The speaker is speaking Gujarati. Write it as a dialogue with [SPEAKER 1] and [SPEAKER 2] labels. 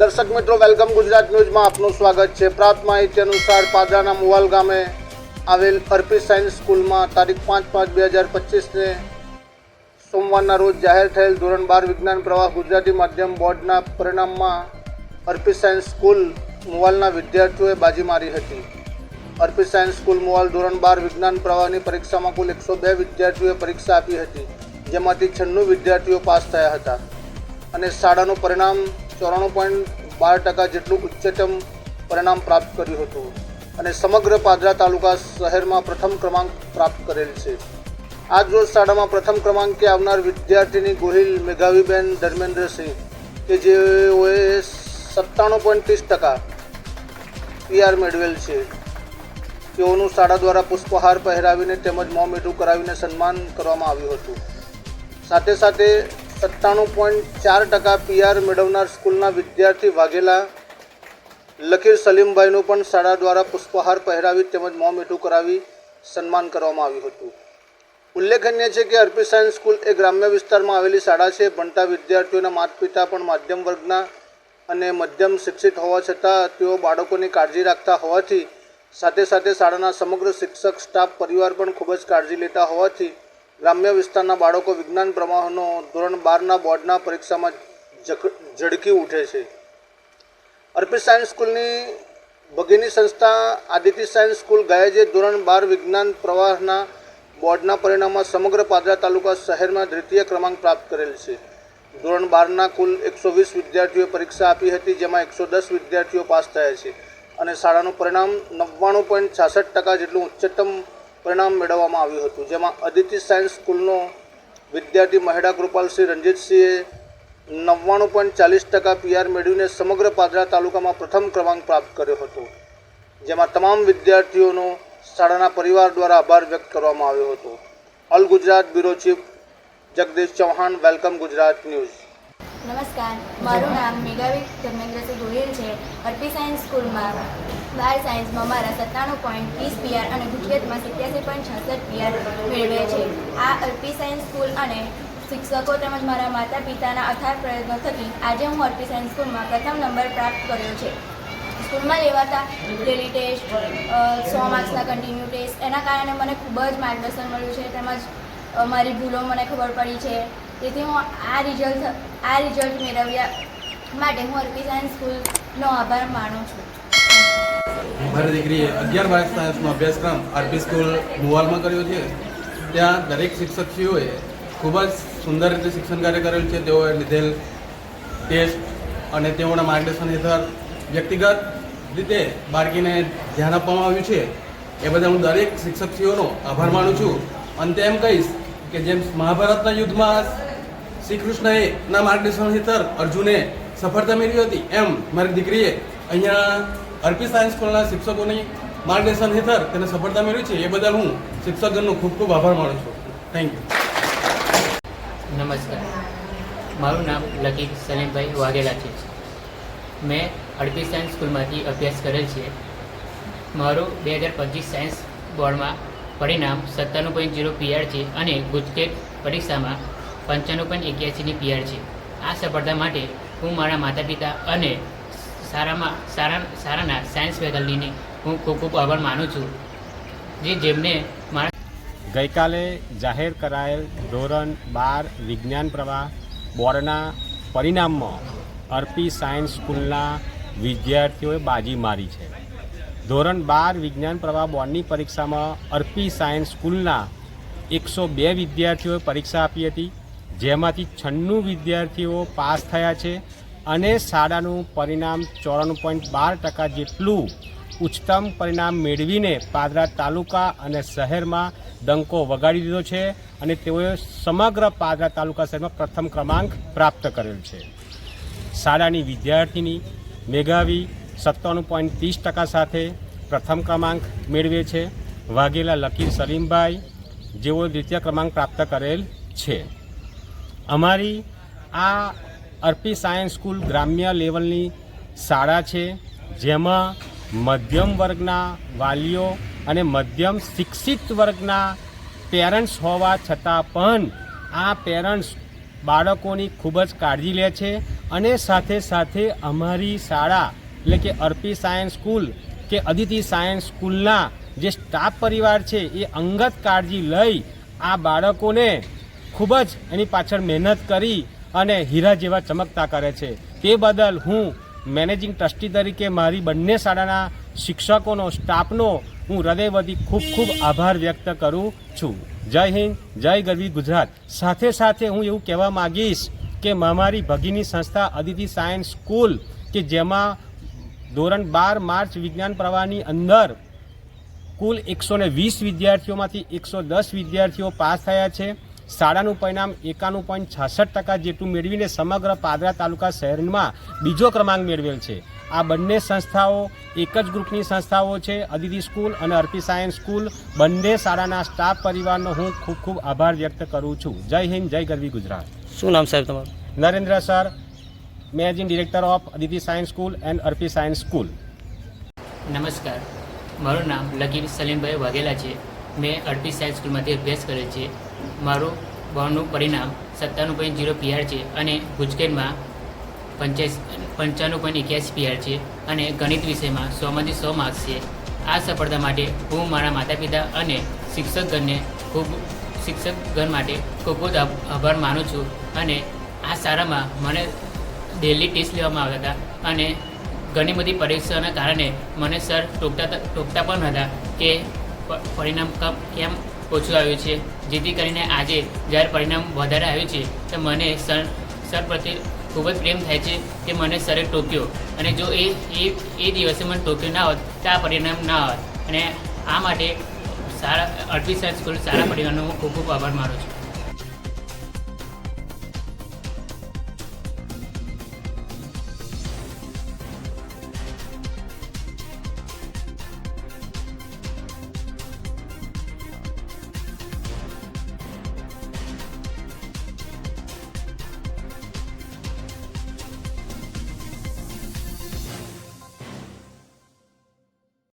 [SPEAKER 1] દર્શક મિત્રો, વેલકમ ગુજરાત ન્યૂઝમાં આપનું સ્વાગત છે. પ્રાપ્ત માહિતી અનુસાર પાદરાના મુવાલ ગામે આવેલ અર્પિત સાયન્સ સ્કૂલમાં તારીખ પાંચ પાંચ બે હજાર પચીસને સોમવારના રોજ જાહેર થયેલ ધોરણ બાર વિજ્ઞાન પ્રવાહ ગુજરાતી માધ્યમ બોર્ડના પરિણામમાં અર્પિત સાયન્સ સ્કૂલ મુવાલના વિદ્યાર્થીઓએ બાજી મારી હતી. અર્પિત સાયન્સ સ્કૂલ મુવાલ ધોરણ બાર વિજ્ઞાન પ્રવાહની પરીક્ષામાં કુલ એકસો બે વિદ્યાર્થીઓએ પરીક્ષા આપી હતી, જેમાંથી છન્નું વિદ્યાર્થીઓ પાસ થયા હતા. અને શાળાનું પરિણામ ચોરાણું પોઈન્ટ બાર ટકા જેટલું ઉચ્ચતમ પરિણામ પ્રાપ્ત કર્યું હતું અને સમગ્ર પાદરા તાલુકા શહેરમાં પ્રથમ ક્રમાંક પ્રાપ્ત કરેલ છે. આજ રોજ શાળામાં પ્રથમ ક્રમાંકે આવનાર વિદ્યાર્થીની ગોહિલ મેઘાવીબેન ધર્મેન્દ્રસિંહ, કે જેઓએ સત્તાણું પોઈન્ટ ત્રીસ ટકા પીઆર મેળવેલ છે. તેઓનું શાળા દ્વારા પુષ્પહાર પહેરાવીને તેમજ મોં મીઠું કરાવીને સન્માન કરવામાં આવ્યું હતું. સાથે સાથે સત્તાણું પોઈન્ટ ચાર ટકા પીઆર મેળવનાર સ્કૂલના વિદ્યાર્થી વાઘેલા. લકીર સલીમભાઈનું પણ શાળા દ્વારા પુષ્પહાર પહેરાવી તેમજ મોં મીઠું કરાવી સન્માન કરવામાં આવ્યું હતું. ઉલ્લેખનીય છે કે અર્પી સાયન્સ સ્કૂલ એ ગ્રામ્ય વિસ્તારમાં આવેલી શાળા છે. ભણતા વિદ્યાર્થીઓના માતા પિતા પણ માધ્યમ વર્ગના અને મધ્યમ શિક્ષિત હોવા છતાં તેઓ બાળકોની કાળજી રાખતા હોવાથી સાથે સાથે શાળાના સમગ્ર શિક્ષક, સ્ટાફ, પરિવાર પણ ખૂબ જ કાળજી લેતા હોવાથી ગ્રામ્ય વિસ્તારના બાળકો વિજ્ઞાન પ્રવાહનો ધોરણ બારના બોર્ડના પરીક્ષામાં ઝડકી ઉઠે છે. અર્પિત સાયન્સ સ્કૂલની ભગીની સંસ્થા આદિત્ય સાયન્સ સ્કૂલ ગાયજે ધોરણ બાર વિજ્ઞાન પ્રવાહના બોર્ડના પરિણામમાં સમગ્ર પાદરા તાલુકા શહેરમાં દ્વિતીય ક્રમાંક પ્રાપ્ત કરેલ છે. ધોરણ બારના કુલ એકસો વીસ વિદ્યાર્થીઓએ પરીક્ષા આપી હતી, જેમાં એકસો દસ વિદ્યાર્થીઓ પાસ થયા છે અને શાળાનું પરિણામ નવ્વાણું પોઈન્ટ છાસઠ ટકા જેટલું ઉચ્ચતમ પરિણામ મેળવવામાં આવ્યું હતું. જેમાં અદિતિ સાયન્સ સ્કૂલનો વિદ્યાર્થી મહેડા કૃપાલસિંહ રણજીતસિંહે નવ્વાણું પોઈન્ટ ચાલીસ ટકા પીઆર મેળવીને સમગ્ર પાદરા તાલુકામાં પ્રથમ ક્રમાંક પ્રાપ્ત કર્યો હતો. જેમાં તમામ વિદ્યાર્થીઓનો શાળાના પરિવાર દ્વારા આભાર વ્યક્ત કરવામાં આવ્યો હતો. All Gujarat bureau chief Jagdish Chauhan, welcome Gujarat news.
[SPEAKER 2] નમસ્કાર. મારું નામ મેઘાવી ધર્મેન્દ્રસિંહ ગોહિલ છે. અરબી સાયન્સ સ્કૂલમાં. બાર સાયન્સમાં મારા સત્તાણું પોઈન્ટ વીસ પીઆર અને ગુજરાતમાં સિત્યાસી પોઈન્ટ છસઠ પીઆર મેળવે છે. આ અર્પી સાયન્સ સ્કૂલ અને શિક્ષકો તેમજ મારા માતા પિતાના અથાર પ્રયત્નો થકી આજે હું અર્પી સાયન્સ સ્કૂલમાં પ્રથમ નંબર પ્રાપ્ત કર્યો છે. સ્કૂલમાં લેવાતા ડેલી ટેસ્ટ સો માર્ક્સના કન્ટિન્યુ ટેસ્ટ એના કારણે મને ખૂબ જ માર્ગદર્શન મળ્યું છે. તેમજ મારી ભૂલો મને ખબર પડી છે. તેથી હું આ રિઝલ્ટ આ રિઝલ્ટ મેળવ્યા માટે હું અર્પી સાયન્સ સ્કૂલનો આભાર માનું છું.
[SPEAKER 3] મારી દીકરીએ અગિયાર બાર સાયન્સનો અભ્યાસક્રમ આરપી સ્કૂલ મુવાલમાં કર્યો છે. ત્યાં દરેક શિક્ષકશ્રીઓએ ખૂબ જ સુંદર રીતે શિક્ષણ કાર્ય કરેલું છે. તેઓએ લીધેલ ટેસ્ટ અને તેઓના માર્ગદર્શન હેઠળ વ્યક્તિગત રીતે બાળકીને ધ્યાન આપવામાં આવ્યું છે. એ બદલ હું દરેક શિક્ષકશ્રીઓનો આભાર માનું છું. અંતે એમ કહીશ કે જેમ મહાભારતના યુદ્ધમાં શ્રી કૃષ્ણએ ના માર્ગદર્શન હેઠળ અર્જુને સફળતા મેળવી હતી, એમ મારી દીકરીએ અહીંયા અર્પી સાયન્સ સ્કૂલના શિક્ષકોની માર્ગદર્શન હેઠળ તેને સફળતા મેળવી છે. એ બદલ હું શિક્ષકગણનો ખૂબ ખૂબ આભાર માનું છું. થેન્ક યુ
[SPEAKER 4] નમસ્કાર. મારું નામ લકીર સલીમભાઈ વાઘેલા છે. મેં અડપી સાયન્સ સ્કૂલમાંથી અભ્યાસ કરેલ છે. મારું બે હજાર પચીસ સાયન્સ બોર્ડમાં પરિણામ સત્તાણું પોઈન્ટ જીરો પીઆર છે અને ગુજકેટ પરીક્ષામાં પંચાણું પોઈન્ટ એક્યાસીની પીઆર છે. આ સફળતા માટે હું મારા માતા પિતા અને સારામાં સારા સારાના સાયન્સ ફેકલ્ટીને હું ખૂબ ખૂબ આભાર માનું છું. જે જેમને મારા
[SPEAKER 5] ગઈકાલે જાહેર કરાયેલ ધોરણ બાર વિજ્ઞાન પ્રવાહ બોર્ડના પરિણામમાં અર્પી સાયન્સ સ્કૂલના વિદ્યાર્થીઓએ બાજી મારી છે. ધોરણ બાર વિજ્ઞાન પ્રવાહ બોર્ડની પરીક્ષામાં અર્પી સાયન્સ સ્કૂલના એકસો બે વિદ્યાર્થીઓએ પરીક્ષા આપી હતી, જેમાંથી છન્નું વિદ્યાર્થીઓ પાસ થયા છે. અને શાળાનું પરિણામ ચોરાણું પોઈન્ટ બાર ટકા જેટલું ઉચ્ચતમ પરિણામ મેળવીને પાદરા તાલુકા અને શહેરમાં ડંકો વગાડી દીધો છે અને તેઓએ સમગ્ર પાદરા તાલુકા શહેરમાં પ્રથમ ક્રમાંક પ્રાપ્ત કરેલ છે. શાળાની વિદ્યાર્થીની મેઘાવી સત્તાણું પોઈન્ટ ત્રીસ ટકા સાથે પ્રથમ ક્રમાંક મેળવે છે. વાઘેલા લકીર સલીમભાઈ, જેઓ દ્વિતીય ક્રમાંક પ્રાપ્ત કરેલ છે. અમારી આ અર્પી સાયન્સ સ્કૂલ ગ્રામ્ય લેવલની શાળા છે, જેમાં મધ્યમ વર્ગના વાલીઓ અને મધ્યમ શિક્ષિત વર્ગના પેરેન્ટ્સ હોવા છતાં પણ આ પેરેન્ટ્સ બાળકોની ખૂબ જ કાળજી લે છે અને સાથે સાથે અમારી શાળા, એટલે કે અર્પી સાયન્સ સ્કૂલ કે અદિતિ સાયન્સ સ્કૂલના જે સ્ટાફ પરિવાર છે, એ અંગત કાળજી લઈ આ બાળકોને ખૂબ જ એની પાછળ મહેનત કરી અને હીરા જેવા ચમકતા કરે છે. તે બદલ હું મેનેજિંગ ટ્રસ્ટી તરીકે મારી બંને શાળાના શિક્ષકોનો, સ્ટાફનો હું હૃદયવતી ખૂબ ખૂબ આભાર વ્યક્ત કરું છું. જય હિન્દ, જય ગરવી ગુજરાત. સાથે સાથે હું એવું કહેવા માગીશ કે મારી ભગીની સંસ્થા અદિતિ સાયન્સ સ્કૂલ, કે જેમાં ધોરણ બાર માર્ચ વિજ્ઞાન પ્રવાહની અંદર કુલ એકસો વીસ વિદ્યાર્થીઓમાંથી એકસો દસ વિદ્યાર્થીઓ પાસ થયા છે. શાળાનું પરિણામ એકાણું પોઈન્ટ છાસઠ ટકા જેટલું મેળવીને સમગ્ર પાદરા તાલુકા શહેરમાં બીજો ક્રમાંક મેળવેલ છે. આ બંને સંસ્થાઓ એક જ ગ્રુપની સંસ્થાઓ છે અદિતિ સ્કૂલ અને અર્પી સાયન્સ સ્કૂલ. બંને શાળાના સ્ટાફ પરિવારનો હું ખૂબ ખૂબ આભાર વ્યક્ત કરું છું. જય હિન્દ જય ગરવી ગુજરાત.
[SPEAKER 6] શું નામ સાહેબ તમારું?
[SPEAKER 5] Narendra sir managing director of Aditi science school and Arpi science school.
[SPEAKER 4] નમસ્કાર. મારું નામ લકીર સલીમભાઈ વાઘેલા છે. મેં અર્પી સાયન્સ સ્કૂલમાંથી અભ્યાસ કરેલ છે. મારું બોર્ડનું પરિણામ સત્તાણું પોઈન્ટ જીરો પીઆર છે અને ગુજકેટમાં પંચ્યાસી, પંચાણું પોઈન્ટ એક્યાસી પીઆર છે અને ગણિત વિષયમાં સોમાંથી સો માર્ક્સ છે. આ સફળતા માટે હું મારા માતા પિતા અને શિક્ષકગણને ખૂબ, શિક્ષકગણ માટે ખૂબ ખૂબ આભાર માનું છું અને આ શાળામાં મને ડેલી ટેસ્ટ લેવામાં આવ્યા હતા અને ઘણી બધી પરીક્ષાઓના કારણે મને સર ટોકતા ટોકતા પણ હતા કે પરિણામ કેમ ઓછું આવ્યું છે. જેથી કરીને આજે જ્યારે પરિણામ વધારે આવ્યું છે, તો મને સર સર પ્રત્યે ખૂબ જ પ્રેમ થાય છે કે મને સરે ટોક્યો. અને જો એ એ એ દિવસે મને ટોક્યો ના હોત, તો આ પરિણામ ના હોત. અને આ માટે સારા, અડધી સાયન્સ સ્કૂલ સારા પરિવારનો હું ખૂબ ખૂબ આભાર માનું છું.